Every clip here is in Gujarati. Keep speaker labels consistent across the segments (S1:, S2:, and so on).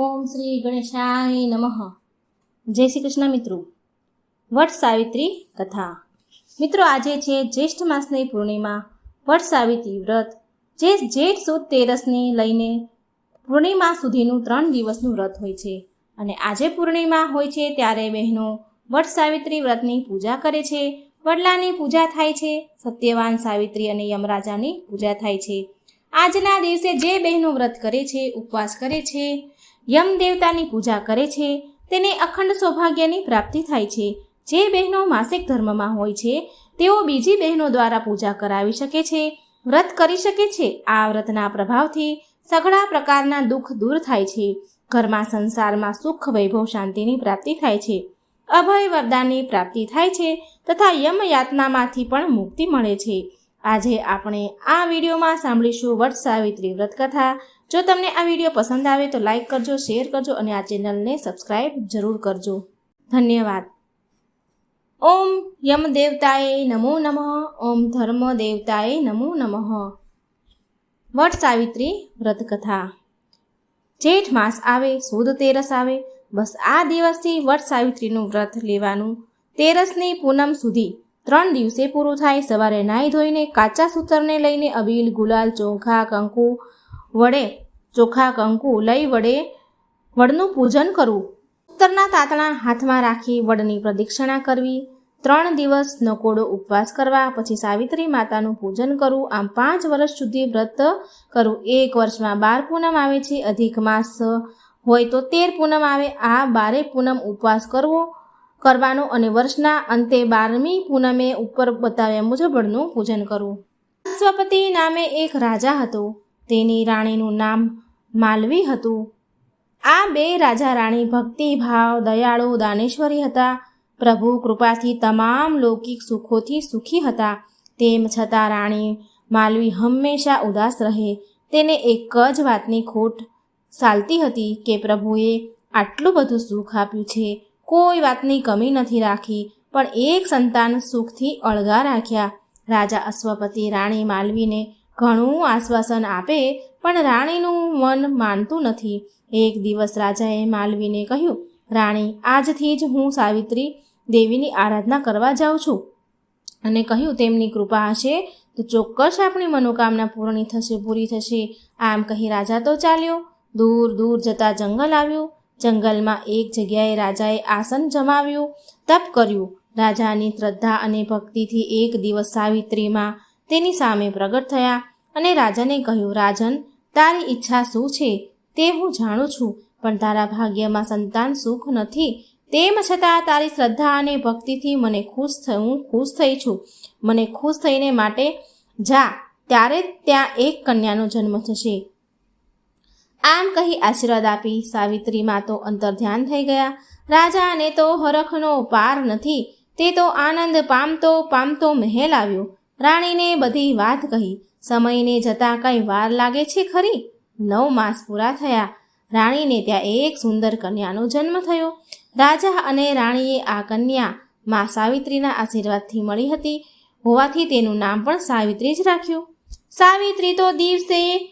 S1: ઓમ શ્રી ગણેશાય નમઃ. જય શ્રી કૃષ્ણ મિત્રો. વટ સાવિત્રી કથા. મિત્રો, આજે છે જ્યેષ્ઠ માસની પૂર્ણિમા. વટ સાવિત્રી વ્રત. જે જેઠ સુદ તેરસને લઈને પૂર્ણિમા સુધીનું ત્રણ દિવસનું વ્રત હોય છે. અને આજે પૂર્ણિમા હોય છે ત્યારે બહેનો વટ સાવિત્રી વ્રતની પૂજા કરે છે. વડલાની પૂજા થાય છે. સત્યવાન સાવિત્રી અને યમરાજાની પૂજા થાય છે. આજના દિવસે જે બહેનો વ્રત કરે છે, ઉપવાસ કરે છે યમ દેવતાની પૂજા કરે છે, તેને અખંડ સૌભાગ્યની પ્રાપ્તિ થાય છે. જે બહેનો માસિક ધર્મમાં હોય છે, તેઓ બીજી બહેનો દ્વારા પૂજા કરાવી શકે છે, વ્રત કરી શકે છે. આ વ્રતના પ્રભાવથી સઘળા પ્રકારના દુઃખ દૂર થાય છે. ઘરમાં સંસારમાં સુખ, વૈભવ, શાંતિની પ્રાપ્તિ થાય છે. અભય વરદાનની પ્રાપ્તિ થાય છે તથા યમ યાતનામાંથી પણ મુક્તિ મળે છે. આજે આપણે આ વિડીયોમાં સાંભળીશું વટ સાવિત્રી વ્રત કથા જો તમને આ વીડિયો પસંદ આવે તો લાઈક કરજો, શેર કરજો અને આ ચેનલને સબસ્ક્રાઈબ જરૂર કરજો. ધન્યવાદ. ઓમ યમ દેવતાએ નમો નમઃ. ઓમ ધર્મ દેવતાએ નમો નમઃ. વટ સાવિત્રી વ્રત કથા જેઠ માસ આવે, સુદ તેરસ આવે. બસ આ દિવસથી વટ સાવિત્રીનું વ્રત લેવાનું. તેરસની પૂનમ સુધી ત્રણ દિવસે પૂરું થાય. સવારે નાહી ધોઈને કાચા સૂતરને લઈને અબીલ, ગુલાલ, ચોખા, કંકુ વડે ચોખા, કંકુ લઈ વડે વડનું પૂજન કરવું. ઉત્તરના તાતણા હાથમાં રાખી વડની પ્રદક્ષિણા કરવી. ત્રણ દિવસ નકોડો ઉપવાસ કરવા, પછી સાવિત્રી માતાનું પૂજન કરવું. આમ પાંચ વર્ષ સુધી વ્રત કરવું એક વર્ષમાં બાર પૂનમ આવે છે, અધિક માસ હોય તો તેર પૂનમ આવે. આ બારે પૂનમ ઉપવાસ કરવો, કરવાનો અને વર્ષના અંતે બારમી પૂનમે ઉપર બતાવ્યા મુજબ વડનું પૂજન કરવું. સ્વપતિ નામે એક રાજા હતો. તેની રાણીનું નામ માલવી હતું. આ બે રાજા રાણી ભક્તિભાવ, દયાળુ, દાનેશ્વરી હતા. પ્રભુ કૃપાથી તમામ લૌકિક સુખોથી સુખી હતા. તેમ છતાં રાણી માલવી હંમેશા ઉદાસ રહે. તેને એક જ વાતની ખોટ ચાલતી હતી કે પ્રભુએ આટલું બધું સુખ આપ્યું છે. કોઈ વાતની કમી નથી રાખી, પણ એક સંતાન સુખથી અળગા રાખ્યા. રાજા અશ્વપતિ રાણી માલવીને ઘણું આશ્વાસન આપે, પણ રાણીનું મન માનતું નથી. એક દિવસ રાજાએ માલવીને કહ્યું, રાણી, આજથી જ હું સાવિત્રી દેવીની આરાધના કરવા જાઉં છું. અને કહ્યું, તેમની કૃપા હશે તો ચોક્કસ આપણી મનોકામના પૂર્ણ થશે, પૂરી થશે. આમ કહી રાજા તો ચાલ્યો. દૂર દૂર જતા જંગલ આવ્યું. જંગલમાં એક જગ્યાએ રાજાએ આસન જમાવ્યું, તપ કર્યું. રાજાની શ્રદ્ધા અને ભક્તિથી એક દિવસ સાવિત્રીમાં તેની સામે પ્રગટ થયા અને રાજાને કહ્યું, રાજન, તારી ઈચ્છા શું છે? તે હું જાણું છું, પણ તારા ભાગ્યમાં સંતાન સુખ નથી. તેમ છતાં તારી શ્રદ્ધા અને ભક્તિથી મને ખુશ હું ખુશ થઈ છું. મને ખુશ થઈને માટે જા, ત્યારે ત્યાં એક કન્યાનો જન્મ થશે. આમ કહી આશીર્વાદ આપી સાવિત્રીમાં તો અંતર ધ્યાન થઈ ગયા. રાજાને તો હરખનો પાર નથી, તે તો આનંદ પામતો પામતો મહેલ આવ્યો. રાણીને બધી વાત કહી. સમયને જતાં કંઈ વાર લાગે છે ખરી? નવ માસ પૂરા થયા. રાણીને ત્યાં એક સુંદર કન્યાનો જન્મ થયો. રાજા અને રાણીએ આ કન્યા મા સાવિત્રીના આશીર્વાદથી મળી હતી. હોવાથી તેનું નામ પણ સાવિત્રી જ રાખ્યું. સાવિત્રી તો દિવસે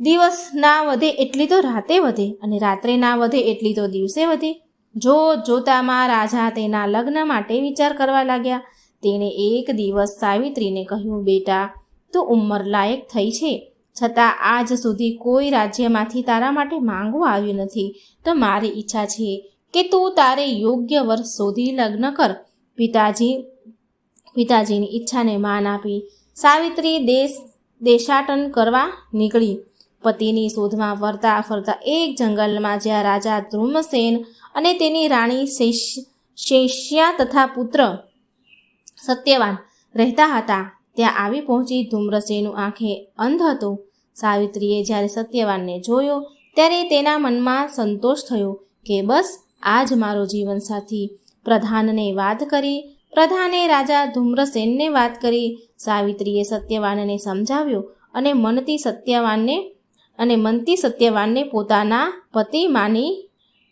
S1: દિવસ ના વધે એટલી તો રાતે વધે અને રાત્રે ના વધે એટલી તો દિવસે વધે. જો જોતામાં રાજા તેના લગ્ન માટે વિચાર કરવા લાગ્યા. તેણે એક દિવસ સાવિત્રીને કહ્યું, બેટા, તું ઉંમર લાયક થઈ છે. છતાં આજ સુધી કોઈ રાજ્યમાંથી તારા માટે માંગવું આવ્યું નથી. તો મારી ઈચ્છા છે કે તું તારે યોગ્ય વર્ષ શોધી લગ્ન કર. પિતાજી, પિતાજીની ઈચ્છાને માન આપી સાવિત્રી દેશ, દેશાટન કરવા નીકળી. પતિની શોધમાં ફરતા ફરતા એક જંગલમાં જ્યાં રાજા ધ્રુમસેન અને તેની રાણી શેષ્યા તથા પુત્ર સત્યવાન રહેતા હતા. ત્યાં આવી પહોંચી ધૂમ્રસેનું આંખે અંધ હતો. સાવિત્રીએ જ્યારે સત્યવાનને જોયો, ત્યારે તેના મનમાં સંતોષ થયો કે બસ આ જ મારો જીવનસાથી. પ્રધાનને વાત કરી, પ્રધાને રાજા ધૂમ્રસેનને વાત કરી. સાવિત્રીએ સત્યવાનને સમજાવ્યો અને મનથી સત્યવાનને, અને મનથી સત્યવાનને પોતાના પતિ માની,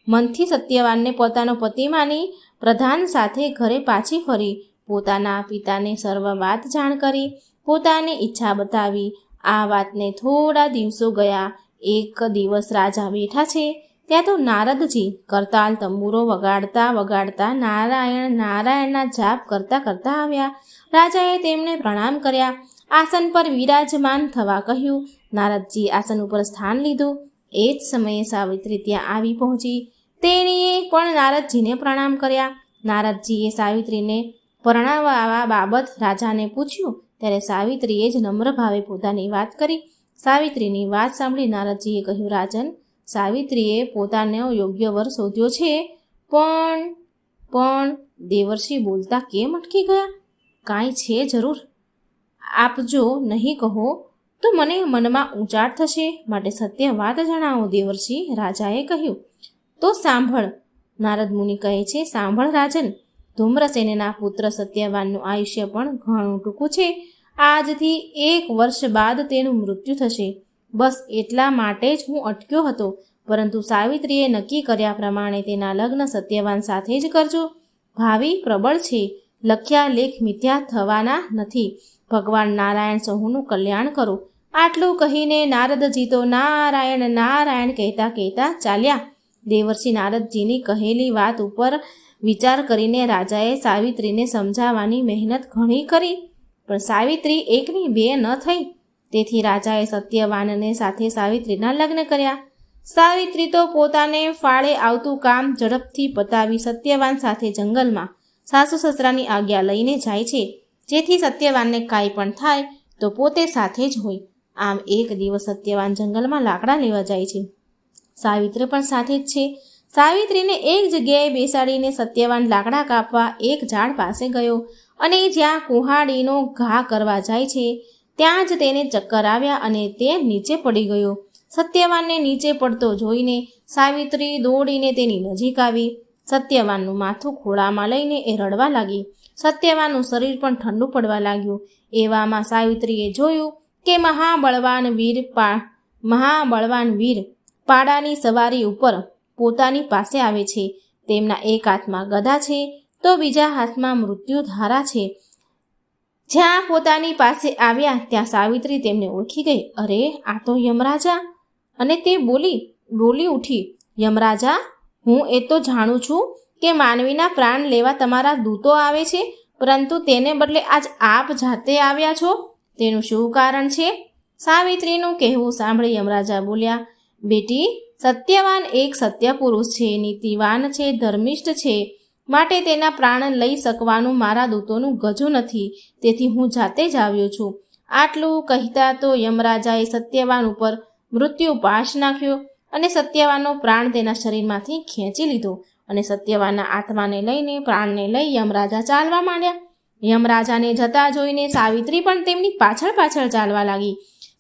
S1: મનથી સત્યવાનને પોતાનો પતિ માની પ્રધાન સાથે ઘરે પાછી ફરી. પોતાના પિતાને સર્વ વાત જાણ કરી, પોતાની ઈચ્છા બતાવી. આ વાતને થોડા દિવસો ગયા. એક દિવસ રાજા બેઠા છે. ત્યાં તો નારદજી કરતાલ તંબુરો વગાડતા વગાડતા નારાયણ, નારાયણના જાપ કરતા કરતા આવ્યા. રાજાએ તેમને પ્રણામ કર્યા. આસન પર વિરાજમાન થવા કહ્યું. નારદજી આસન ઉપર સ્થાન લીધું. એ જ સમયે સાવિત્રી ત્યાં આવી પહોંચી. તેણીએ પણ નારદજીને પ્રણામ કર્યા. નારદજીએ સાવિત્રીને પરણાવવા બાબત રાજાને પૂછ્યું, ત્યારે સાવિત્રીએ જ નમ્ર ભાવે પોતાની વાત કરી. સાવિત્રીની વાત સાંભળી નારદજીએ કહ્યું, રાજન, સાવિત્રીએ પોતાનો યોગ્ય વર શોધ્યો છે, પણ પણ દેવર્ષિ બોલતા કેમ અટકી ગયા? કાંઈ છે જરૂર? આપ જો નહીં કહો, તો મને મનમાં ઉચાટ થશે. માટે સત્ય વાત જણાવો, દેવર્ષિ. રાજાએ કહ્યું, તો સાંભળ. નારદ મુનિ કહે છે, સાંભળ, રાજન. ધૂમ્રસેનના પુત્ર સત્યવાનનું આયુષ્ય પણ ઘણું ટૂંકું છે. આજથી એક વર્ષ બાદ તેનું મૃત્યુ થશે. બસ એટલા માટે જ હું અટક્યો હતો. પરંતુ સાવિત્રીએ નક્કી કર્યા પ્રમાણે તેના લગ્ન સત્યવાન સાથે જ કરજો. ભાવિ પ્રબળ છે. લખ્યા લેખ મિથ્યા થવાના નથી. ભગવાન નારાયણ સહુનું કલ્યાણ કરો. આટલું કહીને નારદજી તો નારાયણ નારાયણ કહેતા કહેતા ચાલ્યા. દેવર્ષિ નારદજીની કહેલી વાત ઉપર વિચાર કરીને રાજાએ સાવિત્રીને સમજાવવાની મહેનત ઘણી કરી, પણ સાવિત્રી એકની બે ન થઈ. તેથી રાજાએ સત્યવાનને સાથે સાવિત્રીના લગ્ન કર્યા. સાવિત્રી તો પોતાને ફાળે આવતું કામ ઝડપથી પતાવી સત્યવાન સાથે જંગલમાં સાસુ સસરાની આજ્ઞા લઈને જાય છે. જેથી સત્યવાનને કાંઈ પણ થાય તો પોતે સાથે જ હોય. આમ એક દિવસ સત્યવાન જંગલમાં લાકડા લેવા જાય છે. સાવિત્રી પણ સાથે જ છે. સાવિત્રીને એક જગ્યાએ બેસાડીને સત્યવાન લાકડા કાપવા એક ઝાડ પાસે ગયો અને જ્યાં કુહાડીનો ઘા કરવા જાય છે, ત્યાં જ તેને ચક્કર આવ્યા અને તે નીચે પડી ગયો. સત્યવાનને નીચે પડતો જોઈને સાવિત્રી દોડીને તેની નજીક આવી. સત્યવાનનું માથું ખોળામાં લઈને એ રડવા લાગી. સત્યવાનનું શરીર પણ ઠંડુ પડવા લાગ્યું. એવામાં સાવિત્રીએ જોયું કે મહાબળવાન વીર પા, મહાબળવાન વીર પાડાની સવારી ઉપર પોતાની પાસે આવે છે. તેમના એક હાથમાં ગદા છે, તો બીજા હાથમાં મૃત્યુ ધારા છે. જ્યાં પોતાની પાસે આવ્યા, ત્યાં સાવિત્રી તેમને ઓળખી ગઈ. અરે, આ તો યમરાજા. અને તે બોલી બોલી ઉઠી, યમરાજા, હું એ તો જાણું છું કે માનવીના પ્રાણ લેવા તમારા દૂતો આવે છે, પરંતુ તેને બદલે આજ આપ જાતે આવ્યા છો. તેનું શું કારણ છે? સાવિત્રીનું કહેવું સાંભળી યમરાજા બોલ્યા, બેટી સત્યવાન એક સત્ય પુરુષ છે, નીતિવાન છે, ધર્મિષ્ઠ છે, માટે તેના પ્રાણ લઈ શકવાનું મારા દૂતોનું ગજુ નથી. તેથી હું જાતે જ આવ્યો છું. આટલું કહેતા તો યમરાજાએ સત્યવાન ઉપર મૃત્યુ પાશ નાખ્યો અને સત્યવાનનો પ્રાણ તેના શરીરમાંથી ખેંચી લીધો અને સત્યવાનના આત્માને લઈને પ્રાણને લઈ યમરાજા ચાલવા માંડ્યા. યમરાજાને જતા જોઈને સાવિત્રી પણ તેમની પાછળ પાછળ ચાલવા લાગી.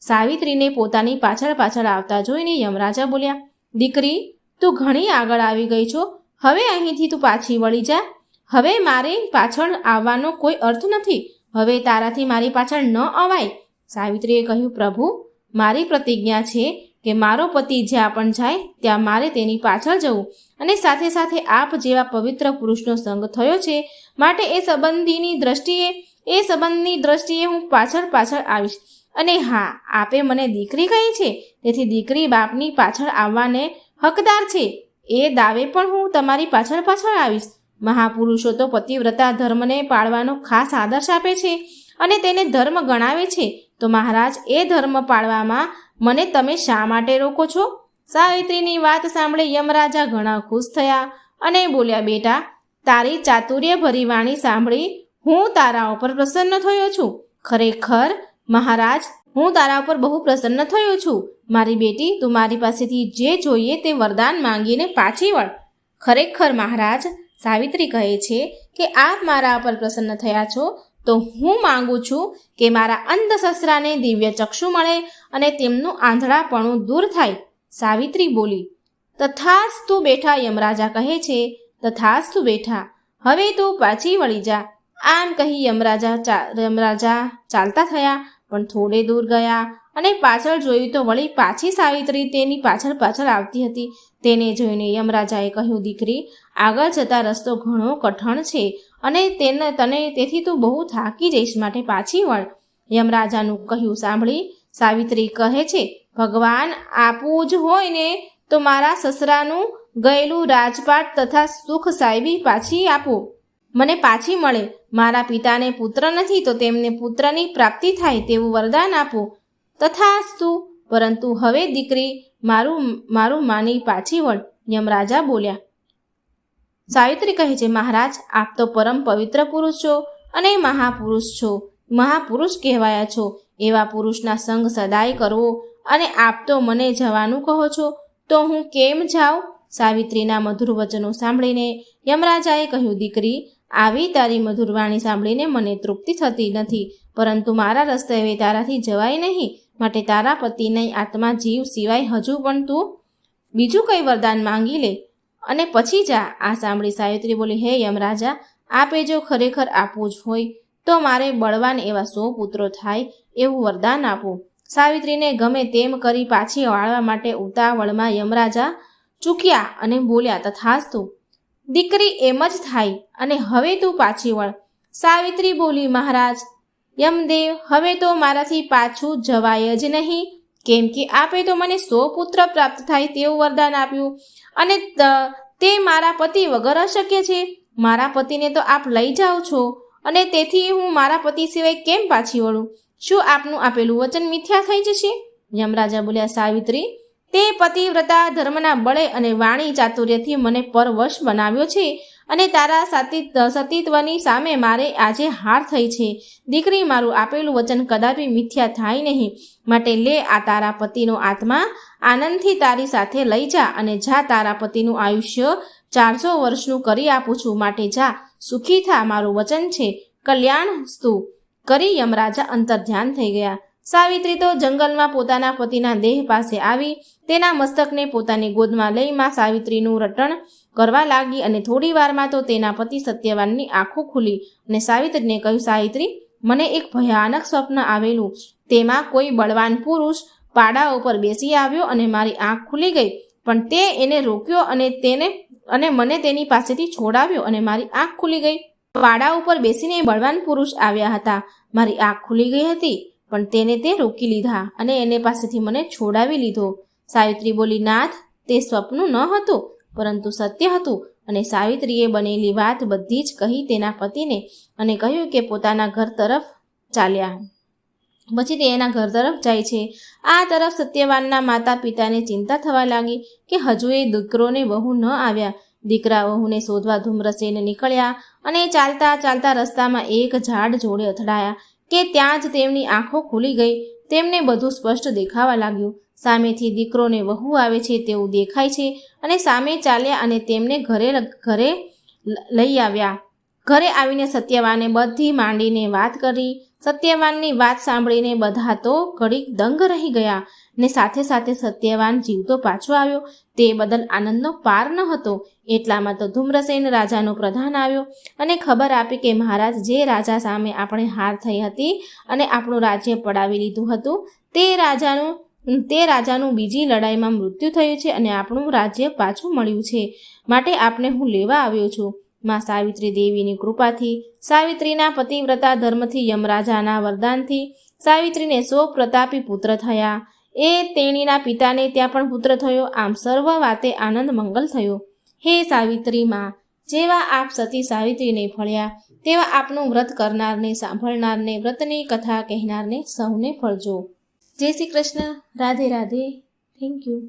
S1: સાવિત્રીને પોતાની પાછળ પાછળ આવતા જોઈને યમરાજા બોલ્યા, દીકરી, તું ઘણી આગળ આવી ગઈ છો. હવે અહીંથી તું પાછી વળી જા. હવે મારે પાછળ આવવાનો કોઈ અર્થ નથી. હવે તારાથી મારી પાછળ ન અવાય. સાવિત્રીએ કહ્યું, પ્રભુ, મારી પ્રતિજ્ઞા છે કે મારો પતિ જ્યાં પણ જાય, ત્યાં મારે તેની પાછળ જવું. અને સાથે સાથે આપ જેવા પવિત્ર પુરુષનો સંગ થયો છે, માટે એ સંબંધીની દ્રષ્ટિએ, એ સંબંધની દ્રષ્ટિએ હું પાછળ પાછળ આવીશ. અને હા, આપે મને દીકરી કહી છે, તેથી દીકરી બાપની પાછળ આવવાને હકદાર છે. એ દાવે પણ હું તમારી પાછળ પાછળ આવીશ. મહાપુરુષો તો પતિવ્રતા ધર્મને પાળવાનો ખાસ આદર્શ આપે છે અને તેને ધર્મ ગણાવે છે. તો મહારાજ, એ ધર્મ પાળવામાં મને તમે શા માટે રોકો છો? સાવિત્રીની વાત સાંભળી યમરાજા ઘણા ખુશ થયા અને બોલ્યા, બેટા, તારી ચાતુર્ય ભરી વાણી સાંભળી હું તારા ઉપર પ્રસન્ન થયો છું. ખરેખર મહારાજ, હું તારા ઉપર બહુ પ્રસન્ન થયો છું. મારી બેટી, તું મારી પાસેથી જે જોઈએ તે વરદાન માંગીને પાછી વળ. ખરેખર મહારાજ, સાવિત્રી કહે છે કે આપ મારા પર પ્રસન્ન થયા છો, તો હું માંગુ છું કે મારા અંધસસરાને દિવ્ય ચક્ષુ મળે અને તેમનું આંધળાપણું દૂર થાય. સાવિત્રી બોલી, તથાસ્તુ બેઠા યમરાજા કહે છે, તથાસ્તુ બેઠા, હવે તું પાછી વળી જા. આમ કહી યમરાજા યમરાજા ચાલતા થયા પણ થોડે દૂર ગયા અને પાછળ જોયું તો વળી પાછી સાવિત્રી તેની પાછળ પાછળ આવતી હતી. તેને જોઈને યમરાજાએ કહ્યું, દીકરી, આગળ જતા રસ્તો ઘણો કઠણ છે અને તેને, તને તેથી તું બહુ થાકી જઈશ માટે પાછી વળ. યમરાજાનું કહ્યું, સાંભળી, સાવિત્રી કહે છે, ભગવાન આપવું જ હોય ને તો મારા સસરાનું ગયેલું રાજપાટ તથા સુખ સાહેબી પાછી આપો. મને પાછી મળે. મારા પિતાને પુત્ર નથી તો તેમને પુત્રની પ્રાપ્તિ થાય તેવું વરદાન આપો. તથાસ્તુ. પરંતુ હવે દીકરી મારું મારું માની પાછી વળ. યમરાજા બોલ્યા. સાવિત્રી કહે છે, મહારાજ, આપ તો પરમ પવિત્ર પુરુષ છો અને મહાપુરુષ છો. મહાપુરુષ કહેવાયા છો. એવા પુરુષના સંગ સદાય કરવો અને આપ તો મને જવાનું કહો છો, તો હું કેમ જાઉં? સાવિત્રીના મધુર વચનો સાંભળીને યમરાજાએ કહ્યું, દીકરી આવી તારી મધુર વાણી સાંભળીને મને તૃપ્તિ થતી નથી, પરંતુ મારા રસ્તે હવે તારાથી જવાય નહીં, માટે તારા પતિની આત્મા જીવ સિવાય હજુ પણ તું બીજું કંઈ વરદાન માંગી લે. અને પછી જા, આ સાંભળી સાવિત્રી બોલી, હે યમરાજા, આપે જો ખરેખર આપવું જ હોય, તો મારે બળવાન એવા સો પુત્રો થાય, એવું વરદાન આપો. સાવિત્રીને ગમે તેમ કરી પાછી વાળવા માટે ઉતાવળમાં યમરાજા ચૂક્યા અને બોલ્યા, તથાસ્તુ દીકરી એમ જ થાય, અને હવે તું પાછી વળ. સાવિત્રી બોલી, મહારાજ, યમદેવ, હવે તો મારાથી પાછું જવાય જ નહીં. કેમ કે આપે તો મને સો પુત્ર પ્રાપ્ત થાય તેવું વરદાન આપ્યું. અને ત- મારા પતિ વગર અશક્ય છે. મારા પતિને તો આપ લઈ જાઓ છો. અને તેથી હું મારા પતિ સિવાય કેમ પાછી વળું? શું આપનું આપેલું વચન મિથ્યા થઈ જશે? યમરાજા બોલ્યા, સાવિત્રી તે પતિવ્રતા ધર્મના બળે અને વાણી ચાતુર્યથી મને પરવશ બનાવ્યો છે અને તારા સાતી, સતીત્વની સામે મારે આજે હાર થઈ છે. દીકરી, મારું આપેલું વચન કદાપી મિથ્યા થાય નહીં. માટે લે આ તારા પતિનો આત્મા, આનંદથી તારી સાથે લઈ જા અને જા તારા પતિનું આયુષ્ય. ચારસો વર્ષનું કરી આપું છું. માટે જા. સુખી થા, મારું વચન છે. કલ્યાણ સ્તુ કરી યમરાજા અંતર્ધ્યાન થઈ ગયા. સાવિત્રી તો જંગલમાં પોતાના પતિના દેહ પાસે આવી તેના મસ્તકને પોતાની ગોદમાં લઈ માં સાવિત્રીનું રટણ કરવા લાગી અને થોડી વારમાં તો તેના પતિ સત્યવાનની આંખો ખુલી અને સાવિત્રીને કહ્યું, સાવિત્રી, મને એક ભયાનક સ્વપ્ન આવેલું. તેમાં કોઈ બળવાન પુરુષ પાડા ઉપર બેસી આવ્યો અને મારી આંખ ખુલી ગઈ, પણ તે એને રોક્યો અને તેને, અને મને તેની પાસેથી છોડાવ્યો અને મારી આંખ ખુલી ગઈ. પાડા ઉપર બેસીને બળવાન પુરુષ આવ્યા હતા. મારી આંખ ખુલી ગઈ હતી. પણ તેને તે રોકી લીધા અને એને પાસેથી મને છોડાવી લીધો. સાવિત્રી બોલી, નાથ, તે સ્વપ્ન ન હતું, પરંતુ સત્ય હતું. અને સાવિત્રીએ બનેલી વાત બધી જ કહી તેના પતિને અને કહ્યું કે પોતાના ઘર તરફ ચાલ્યા. પછી તે એના ઘર તરફ જાય છે. આ તરફ સત્યવાનના માતા પિતાને ચિંતા થવા લાગી કે હજુ એ દીકરોને વહુ ન આવ્યા. દીકરા વહુને શોધવા ધૂમ્રસેને નીકળ્યા અને ચાલતા ચાલતા રસ્તામાં એક ઝાડ જોડે અથડાયા. કે ત્યાં જ તેમની આંખો ખુલી ગઈ. તેમને બધું સ્પષ્ટ દેખાવા લાગ્યું. સામેથી દીકરોને વહુ આવે છે તેવું દેખાય છે અને સામે ચાલ્યા અને તેમને ઘરે ઘરે લઈ આવ્યા. ઘરે આવીને સત્યવાને બધી માંડીને વાત કરી. સત્યવાનની વાત સાંભળીને બધા તો ઘડીક દંગ રહી ગયા. ને સાથે સાથે સત્યવાન જીવતો પાછો આવ્યો. તે બદલ આનંદનો પાર ન હતો. એટલામાં તો ધૂમ્રસેન રાજાનો પ્રધાન આવ્યો અને ખબર આપી કે મહારાજ જે રાજા સામે આપણે હાર થઈ હતી અને આપણું રાજ્ય પડાવી લીધું હતું, તે રાજાનું તે રાજાનું બીજી લડાઈમાં મૃત્યુ થયું છે અને આપણું રાજ્ય પાછું મળ્યું છે. માટે આપને હું લેવા આવ્યો છું? માં સાવિત્રી દેવીની કૃપાથી, સાવિત્રીના પતિવ્રતા ધર્મથી, યમરાજાના વરદાનથી, સાવિત્રીને સો પ્રતાપી પુત્ર થયા. એ તેણીના પિતાને ત્યાં પણ પુત્ર થયો. આમ સર્વ વાતે આનંદ મંગલ થયો. હે સાવિત્રી માં, જેવા આપ સતી સાવિત્રીને ફળ્યા તેવા આપનું વ્રત કરનારને સાંભળનારને, વ્રતની કથા કહેનારને સૌને ફળજો જય શ્રી કૃષ્ણ. રાધે રાધે. Thank you